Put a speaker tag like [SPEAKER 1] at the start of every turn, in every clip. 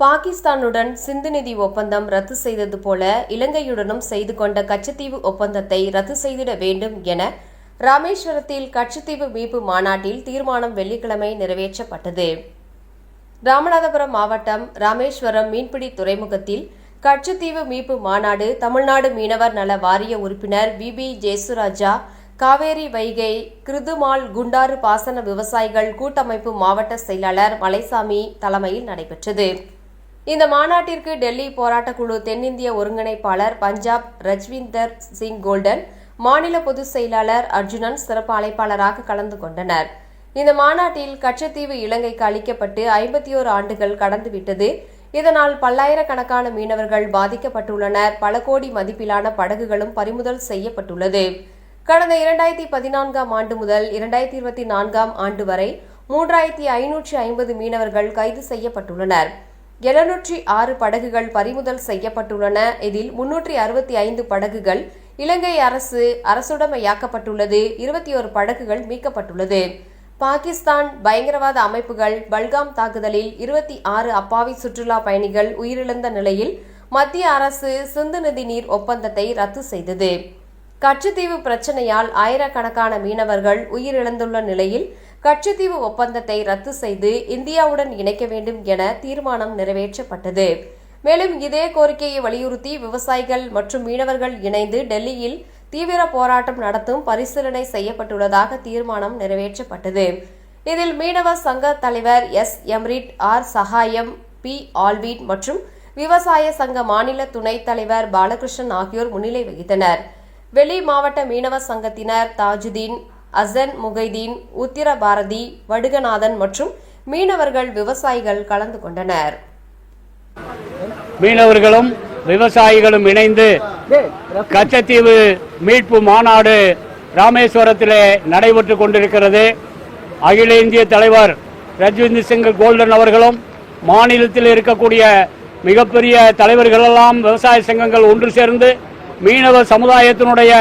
[SPEAKER 1] பாகிஸ்தானுடன் சிந்து நிதி ஒப்பந்தம் ரத்து செய்தது போல இலங்கையுடனும் செய்து கொண்ட கச்சத்தீவு ஒப்பந்தத்தை ரத்து செய்திட வேண்டும் என ராமேஸ்வரத்தில் கச்சத்தீவு மீட்பு மாநாட்டில் தீர்மானம் வெள்ளிக்கிழமை நிறைவேற்றப்பட்டது. ராமநாதபுரம் மாவட்டம் ராமேஸ்வரம் மீன்பிடி துறைமுகத்தில் கச்சத்தீவு மீட்பு மாநாடு தமிழ்நாடு மீனவர் நல வாரிய உறுப்பினர் வி. பி. ஜேசுராஜா காவேரி வைகை கிருதுமால் குண்டாறு பாசன விவசாயிகள் கூட்டமைப்பு மாவட்ட செயலாளர் மலைசாமி தலைமையில் நடைபெற்றது. இந்த மாநாட்டிற்கு டெல்லி போராட்டக்குழு தென்னிந்திய ஒருங்கிணைப்பாளர் பஞ்சாப் ரஜ்விந்தர் சிங் கோல்டன் மாநில பொதுச் செயலாளர் அர்ஜுனன் சிறப்பு அழைப்பாளராக கலந்து கொண்டனர். இந்த மாநாட்டில் கச்சத்தீவு இலங்கைக்கு அளிக்கப்பட்டு ஐம்பத்தி ஓரு ஆண்டுகள் கடந்துவிட்டது இதனால் பல்லாயிரக்கணக்கான மீனவர்கள் பாதிக்கப்பட்டுள்ளனர். பல கோடி மதிப்பிலான படகுகளும் பறிமுதல் செய்யப்பட்டுள்ளது. கடந்த இரண்டாயிரத்தி பதினான்காம் ஆண்டு முதல் இரண்டாயிரத்தி இருபத்தி நான்காம் ஆண்டு வரை மூன்றாயிரத்தி ஐநூற்றி ஐம்பது மீனவர்கள் கைது செய்யப்பட்டுள்ளனர். எழுநூற்றி ஆறு படகுகள் பறிமுதல் செய்யப்பட்டுள்ளன. இதில் முன்னூற்றி அறுபத்தி ஐந்து படகுகள் இலங்கை அரசு அரசுடைமையாக்கப்பட்டுள்ளது. இருபத்தி ஒரு படகுகள் மீட்கப்பட்டுள்ளது. பாகிஸ்தான் பயங்கரவாத அமைப்புகள் பல்காம் தாக்குதலில் இருபத்தி ஆறு அப்பாவி சுற்றுலா பயணிகள் உயிரிழந்த நிலையில் மத்திய அரசு சிந்து நதி நீர் ஒப்பந்தத்தை ரத்து செய்தது. கச்சத்தீவு பிரச்சனையால் ஆயிரக்கணக்கான மீனவர்கள் உயிரிழந்துள்ள நிலையில் கச்சத்தீவு ஒப்பந்தத்தை ரத்து செய்து இந்தியாவுடன் இணைக்க வேண்டும் என தீர்மானம் நிறைவேற்றப்பட்டது. மேலும் இதே கோரிக்கையை வலியுறுத்தி விவசாயிகள் மற்றும் மீனவர்கள் இணைந்து டெல்லியில் தீவிர போராட்டம் நடத்தும் பரிசீலனை செய்யப்பட்டுள்ளதாக தீர்மானம் நிறைவேற்றப்பட்டது. இதில் மீனவ சங்க தலைவர் S. Emrit R. Sagayam P. Alvit மற்றும் விவசாய சங்க மாநில துணைத் தலைவர் பாலகிருஷ்ணன் ஆகியோர் முன்னிலை வகித்தனர். வெளி மாவட்ட மீனவ சங்கத்தினர் தாஜுதீன் அசன் முகைதீன் உத்திர பாரதி வடுகநாதன் மற்றும் மீனவர்கள் விவசாயிகள் கலந்து கொண்டனர்.
[SPEAKER 2] மீனவர்களும் விவசாயிகளும் இணைந்து கச்சத்தீவு மீட்பு மாநாடு ராமேஸ்வரத்திலே நடைபெற்று கொண்டிருக்கிறது. அகில இந்திய தலைவர் ரஜ்வீந்த் சிங் கோல்டன் அவர்களும் மாநிலத்தில் இருக்கக்கூடிய மிகப்பெரிய தலைவர்களெல்லாம் விவசாய சங்கங்கள் ஒன்று சேர்ந்து மீனவ சமுதாயத்தினுடைய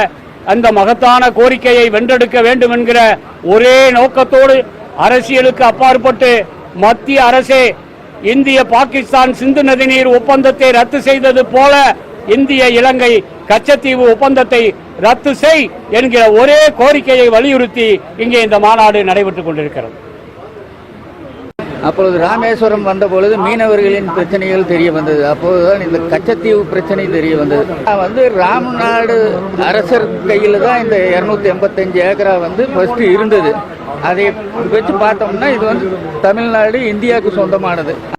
[SPEAKER 2] அந்த மகத்தான கோரிக்கையை வென்றெடுக்க வேண்டும் என்கிற ஒரே நோக்கத்தோடு அரசியலுக்கு அப்பாற்பட்டு மத்திய அரசே இந்திய பாகிஸ்தான் சிந்து நதிநீர் ஒப்பந்தத்தை ரத்து செய்தது போல இந்திய இலங்கை கச்சத்தீவு ஒப்பந்தத்தை ரத்து செய் என்கிற ஒரே கோரிக்கையை வலியுறுத்தி இங்கே இந்த மாநாடு நடைபெற்றுக் கொண்டிருக்கிறது.
[SPEAKER 3] அப்பொழுது ராமேஸ்வரம் வந்த பொழுது மீனவர்களின் பிரச்சனைகள் தெரிய வந்தது. அப்போதுதான் இந்த கச்சத்தீவு பிரச்சனை தெரிய வந்தது. நான் வந்து ராம்நாடு அரசர் கையில் தான் இந்த இரநூத்தி எண்பத்தஞ்சு ஏக்கரா வந்து ஃபர்ஸ்ட் இருந்தது. அதை வச்சு பார்த்தோம்னா இது வந்து தமிழ்நாடு இந்தியாவுக்கு சொந்தமானது.